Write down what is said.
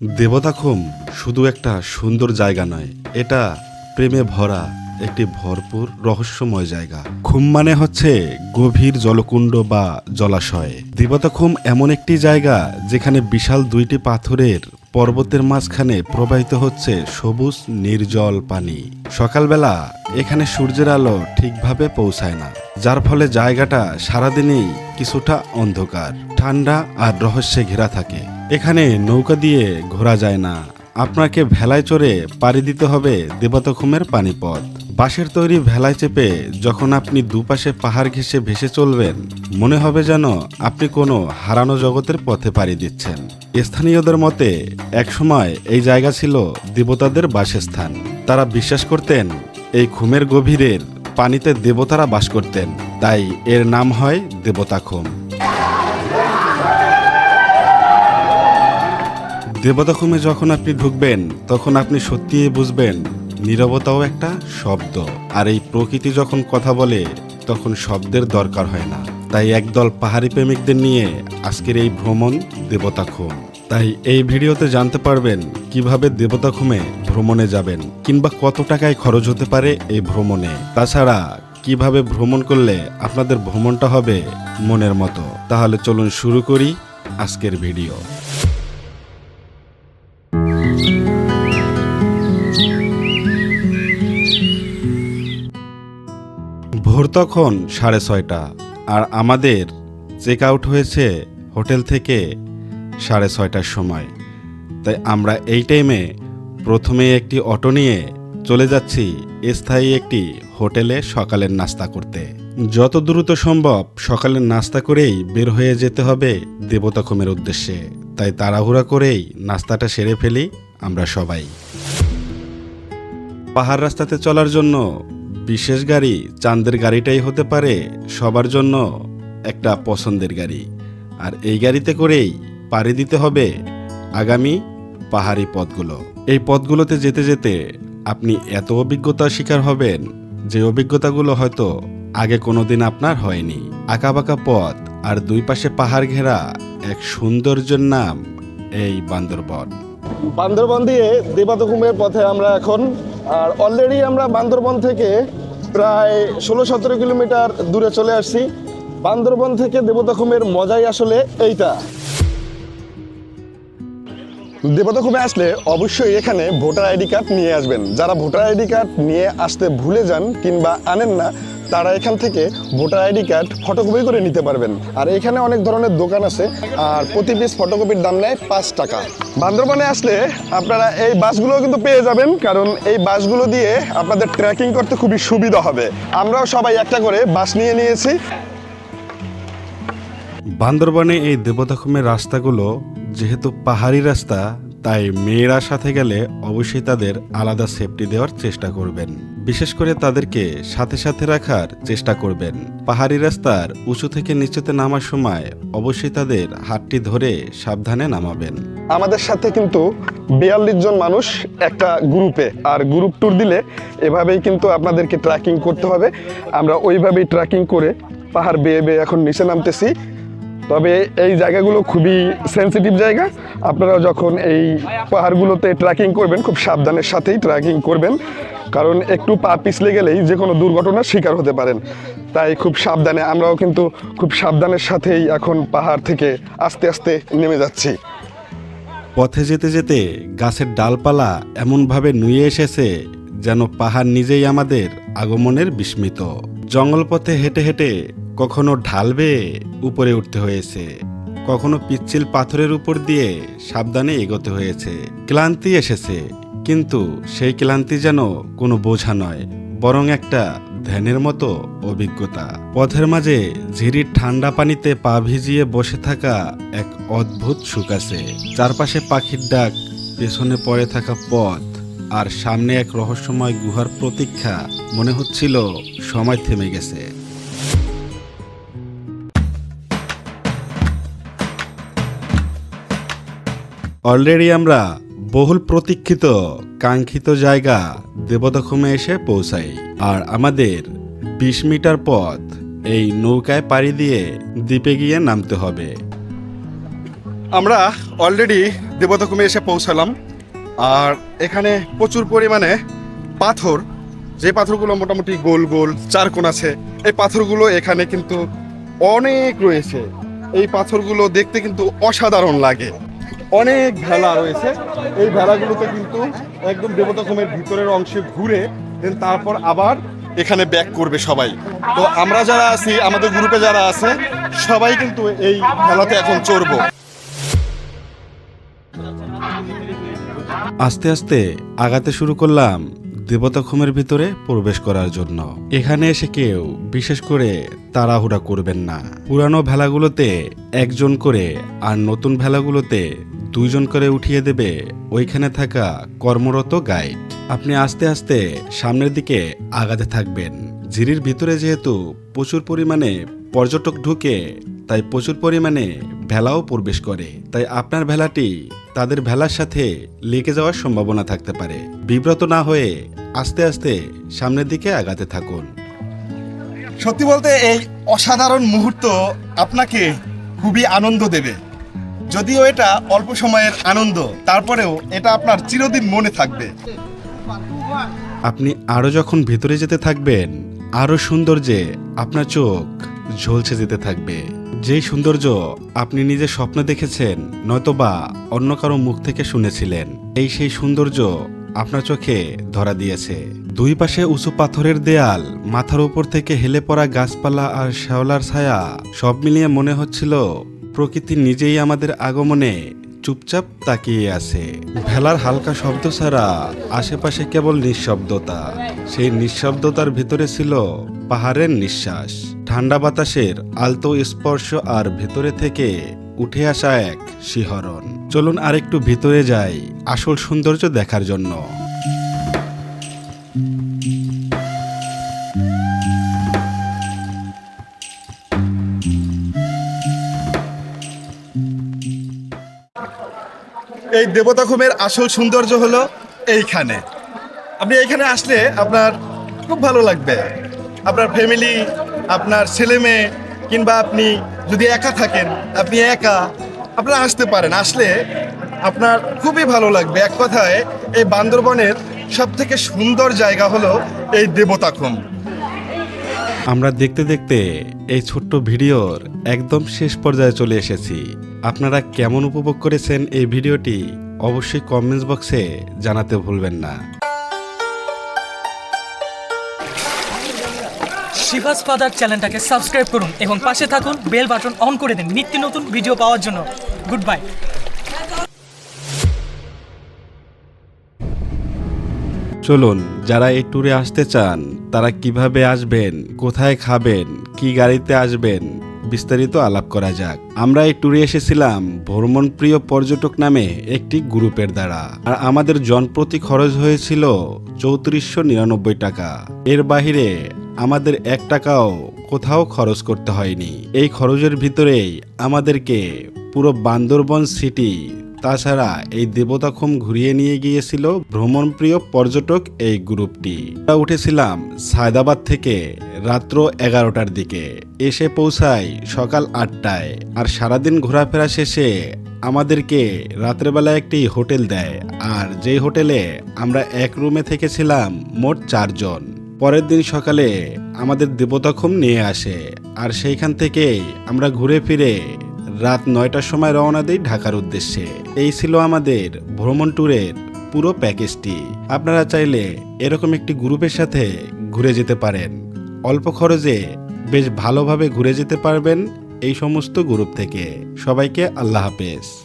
দেবতাখুম শুধু একটা সুন্দর জায়গা নয়, এটা প্রেমে ভরা একটি ভরপুর রহস্যময় জায়গা। খুম মানে হচ্ছে গভীর জলকুণ্ড বা জলাশয়। দেবতাখুম এমন একটি জায়গা যেখানে বিশাল দুইটি পাথরের পর্বতের মাঝখানে প্রবাহিত হচ্ছে সবুজ, নির্জল পানি। সকালবেলা এখানে সূর্যের আলো ঠিকভাবে পৌঁছায় না, যার ফলে জায়গাটা সারাদিনই কিছুটা অন্ধকার, ঠান্ডা আর রহস্যে ঘেরা থাকে। এখানে নৌকা দিয়ে ঘোরা যায় না। আপনাকে ভেলায় চড়ে পাড়ি দিতে হবে দেবতখুমের পানিপথ। বাঁশের তৈরি ভেলায় চেপে যখন আপনি দুপাশে পাহাড় ঘেঁষে ভেসে চলবেন, মনে হবে যেন আপনি কোনো হারানো জগতের পথে পাড়ি দিচ্ছেন। স্থানীয়দের মতে, একসময় এই জায়গা ছিল দেবতাদের বাসস্থান। তারা বিশ্বাস করতেন, এই খুমের গভীরের পানিতে দেবতারা বাস করতেন। তাই এর নাম হয় দেবতাখুম। দেবতাখুমে যখন আপনি ঢুকবেন, তখন আপনি সত্যিই বুঝবেন, নীরবতাও একটা শব্দ। আর এই প্রকৃতি যখন কথা বলে, তখন শব্দের দরকার হয় না। তাই একদল পাহাড়ি প্রেমিকদের নিয়ে আজকের এই ভ্রমণ দেবতাখুম। তাই এই ভিডিওতে জানতে পারবেন, কীভাবে দেবতাখুমে ভ্রমণে যাবেন কিংবা কত টাকায় খরচ হতে পারে এই ভ্রমণে। তাছাড়া, কীভাবে ভ্রমণ করলে আপনাদের ভ্রমণটা হবে মনের মতো। তাহলে চলুন শুরু করি আজকের ভিডিও। ভোর তখন সাড়ে ছয়টা আর আমাদের চেক আউট হয়েছে হোটেল থেকে সাড়ে ছয়টার সময়। তাই আমরা এই টাইমে প্রথমে একটি অটো নিয়ে চলে যাচ্ছি স্থায়ী একটি হোটেলে সকালের নাস্তা করতে। যত দ্রুত সম্ভব সকালের নাস্তা করেই বের হয়ে যেতে হবে দেবতাখমের উদ্দেশ্যে। তাই তাড়াহুড়া করেই নাস্তাটা সেরে ফেলি আমরা সবাই। পাহাড় রাস্তাতে চলার জন্য বিশেষ গাড়ি চাঁদের গাড়িটাই হতে পারে সবার জন্য একটা পছন্দের গাড়ি। আর এই গাড়িতে করেই পাড়ি দিতে হবে আগামী পাহাড়ি পথগুলো। এই পথগুলোতে যেতে যেতে আপনি এত অভিজ্ঞতার শিকার হবেন যে অভিজ্ঞতাগুলো হয়তো আগে কোনোদিন আপনার হয়নি। আঁকাবাঁকা পথ আর দুই পাশে পাহাড় ঘেরা এক সৌন্দর্যের নাম এই বান্দরবন। বান্দরবন দিয়ে দেবাতকুমের পথে আমরা এখন আর অলরেডি আমরা বান্দরবন থেকে প্রায় ষোলো সতেরো কিলোমিটার দূরে চলে আসছি। বান্দরবন থেকে দেবতাখুমের মজাই আসলে এইটা। দেবতাখুমে আসলে অবশ্যই এখানে ভোটার আইডি কার্ড নিয়ে আসবেন। যারা ভোটার আইডি কার্ড নিয়ে আসতে ভুলে যান কিংবা আনেন না তারা এখান থেকে ভোটার আইডি কার্ড ফটোকপি করে নিতে পারবেন। আর এখানে অনেক ধরনের দোকান আছে, আর প্রতি পিস ফটোকপির দাম নেয় পাঁচ টাকা। বান্দরবনে আসলে আপনারা এই বাসগুলো কিন্তু পেয়ে যাবেন, কারণ এই বাসগুলো দিয়ে আপনাদের ট্রেকিং করতে খুবই সুবিধা হবে। আমরাও সবাই একটা করে বাস নিয়ে নিয়েছি। বান্দরবানে এই দেবতাখুমের রাস্তাগুলো যেহেতু পাহাড়ি রাস্তা তাই মেয়েরা সাথে গেলে অবশ্যই তাদের আলাদা সেফটি দেওয়ার চেষ্টা করবেন। বিশেষ করে তাদেরকে সাথে সাথে রাখার চেষ্টা করবেন। পাহাড়ি রাস্তার উঁচু থেকে নিচুতে নামার সময় অবশ্যই তাদের হাতটি ধরে সাবধানে নামাবেন। আমাদের সাথে কিন্তু বিয়াল্লিশ জন মানুষ একটা গ্রুপে আর গ্রুপ ট্যুর দিলে এভাবেই কিন্তু আপনাদেরকে ট্রেকিং করতে হবে। আমরা ওইভাবেই ট্র্যাকিং করে পাহাড় বেয়ে বেয়ে এখন নিচে নামতেছি। তবে এই জায়গাগুলো খুবই সেন্সিটিভ জায়গা। আপনারা যখন এই পাহাড়গুলোতে ট্রেকিং করবেন, খুব সাবধানের সাথেই ট্রেকিং করবেন। কারণ একটু পা পিছলে গেলেই যে কোনো দুর্ঘটনার শিকার হতে পারেন। তাই খুব সাবধানে, আমরাও কিন্তু খুব সাবধানের সাথেই এখন পাহাড় থেকে আস্তে আস্তে নেমে যাচ্ছি। পথে যেতে যেতে গাছের ডালপালা এমনভাবে নুয়ে এসেছে যেন পাহাড় নিজেই আমাদের আগমনের বিস্মিত। জঙ্গল পথে হেঁটে হেঁটে কখনো ঢাল বেয়ে উপরে উঠতে হয়েছে। কখনো পিচ্ছিল পাথরের উপর দিয়ে সাবধানে এগোতে হয়েছে। ক্লান্তি এসেছে, কিন্তু সেই ক্লান্তি যেন কোনো বোঝা নয়, বরং একটা ধ্যানের মতো অভিজ্ঞতা। পথের মাঝে ঝিরির ঠান্ডা পানিতে পা ভিজিয়ে বসে থাকা এক অদ্ভুত সুখ আছে। চারপাশে পাখির ডাক, পেছনে পড়ে থাকা পথ, আর সামনে এক রহস্যময় গুহার প্রতীক্ষা মনে হচ্ছিল সময় থেমে গেছে। অলরেডি আমরা বহুল প্রতীক্ষিত, কাঙ্ক্ষিত জায়গা দেবদখমে এসে পৌঁছাই। আর আমাদের বিশ মিটার পথ এই নৌকায় পাড়ি দিয়ে দ্বীপে গিয়ে নামতে হবে। আমরা অলরেডি দেবতাকুমে এসে পৌঁছালাম। আর এখানে প্রচুর পরিমাণে পাথর। যে পাথরগুলো মোটামুটি গোল গোল চারকোন আছে, এই পাথরগুলো এখানে কিন্তু অনেক রয়েছে। এই পাথরগুলো দেখতে কিন্তু অসাধারণ লাগে। অনেক ভেলা রয়েছে। এই ভেলাগুলোতে কিন্তু একদম দেবতাকুমের ভিতরের অংশে ঘুরে দেন তারপর আবার এখানে ব্যাক করবে সবাই। তো আমরা যারা আছি, আমাদের গ্রুপে যারা আছে, সবাই কিন্তু এই ভেলাতে এখন চড়বো। আস্তে আস্তে আগাতে শুরু করলাম দেবতাখমের ভিতরে প্রবেশ করার জন্য। এখানে এসে কেউ বিশেষ করে তাড়াহুড়া করবেন না। পুরানো ভেলাগুলোতে একজন করে আর নতুন ভেলাগুলোতে দুইজন করে উঠিয়ে দেবে, ওইখানে থাকা কর্মরত গাইড। আপনি আস্তে আস্তে সামনের দিকে আগাতে থাকবেন। ঝিরির ভিতরে যেহেতু প্রচুর পরিমাণে পর্যটক ঢুকে, তাই প্রচুর পরিমাণে ভেলাও প্রবেশ করে। তাই আপনার ভেলাটি তাদের ভেলার সাথে লেগে যাওয়ার সম্ভাবনা থাকতে পারে। বিব্রত না হয়ে আস্তে আস্তে সামনের দিকে আগাতে থাকুন। সত্যি বলতে এই অসাধারণ মুহূর্ত আপনাকে খুবই আনন্দ দেবে। যদিও এটা অল্প সময়ের আনন্দ, তারপরেও এটা আপনার চিরদিন মনে থাকবে। আপনি আরও যখন ভিতরে যেতে থাকবেন আরও সৌন্দর্যে আপনার চোখ ঝলসে যেতে থাকবে। যেই সৌন্দর্য আপনি নিজে স্বপ্ন দেখেছেন, নয়তোবা অন্য কারও মুখ থেকে শুনেছিলেন, এই সেই সৌন্দর্য আপনার চোখে ধরা দিয়েছে। দুই পাশে উঁচু পাথরের দেয়াল, মাথার উপর থেকে হেলে পড়া গাছপালা আর শ্যাওলার ছায়া সব মিলিয়ে মনে হচ্ছিল প্রকৃতি নিজেই আমাদের আগমনে চুপচাপ তাকিয়ে আছে। ভেলার হালকা শব্দ ছাড়া আশেপাশে কেবল নিঃশব্দতা। সেই নিঃশব্দতার ভিতরে ছিল পাহাড়ের নিঃশ্বাস। ঠান্ডা বাতাসের আলতো স্পর্শ আর ভেতরে থেকে উঠে আসা এক শিহরণ। চলুন আরেকটু ভিতরে যাই আসল সৌন্দর্য দেখার জন্য। এই দেবতাখুমের আসল সৌন্দর্য হলো এইখানে। আপনি এইখানে আসলে আপনার খুব ভালো লাগবে। আপনার ফ্যামিলি আপনার ছেলে মেয়ে কিংবা আপনি যদি একা থাকেন, আপনি একা আপনারা আসতে পারেন। আসলে আপনার খুবই ভালো লাগবে। এক কথায় এই বান্দরবনের সব থেকে সুন্দর জায়গা হলো এই দেবতাখুম আমরা দেখতে দেখতে এই ছোট্ট ভিডিওর একদম শেষ পর্যায়ে চলে এসেছি। আপনারা কেমন উপভোগ করেছেন এই ভিডিওটি অবশ্যই কমেন্টস বক্সে জানাতে ভুলবেন না। শিভাস ফাদার চ্যানেলটাকে সাবস্ক্রাইব করুন এবং পাশে থাকুন, বেল বাটন অন করে দিন নিত্য নতুন ভিডিও পাওয়ার জন্য। গুড বাই চলুন, যারা এই ট্যুরে আসতে চান, তারা কীভাবে আসবেন, কোথায় খাবেন, কি গাড়িতে আসবেন, বিস্তারিত আলাপ করা যাক। আমরা এই ট্যুরে এসেছিলাম ভ্রমণপ্রিয় পর্যটক নামে একটি গ্রুপের দ্বারা। আর আমাদের জনপ্রতি খরচ হয়েছিল চৌত্রিশশো নিরানব্বই টাকা। এর বাহিরে আমাদের এক টাকাও কোথাও খরচ করতে হয়নি। এই খরচের ভিতরেই আমাদেরকে পুরো বান্দরবন সিটি তাছাড়া এই দেবতাখুম ঘুরিয়ে নিয়ে গিয়েছিল ভ্রমণপ্রিয় পর্যটক এই গ্রুপটি। আমরা উঠেছিলাম সায়দাবাদ থেকে রাত্র এগারোটার দিকে। এসে পৌঁছাই সকাল আটটায়। আর সারাদিন ঘোরাফেরা শেষে আমাদেরকে রাত্রেবেলা একটি হোটেল দেয়। আর যেই হোটেলে আমরা এক রুমে থেকেছিলাম মোট চারজন। পরের দিন সকালে আমাদের দেবতাখুম নিয়ে আসে। আর সেইখান থেকেই আমরা ঘুরে ফিরে রাত নয়টার সময় রওনা দিই ঢাকার উদ্দেশ্যে। এই ছিল আমাদের ভ্রমণ ট্যুরের পুরো প্যাকেজটি। আপনারা চাইলে এরকম একটি গ্রুপের সাথে ঘুরে যেতে পারেন। অল্প খরচে বেশ ভালোভাবে ঘুরে যেতে পারবেন এই সমস্ত গ্রুপ থেকে। সবাইকে আল্লাহ হাফেজ।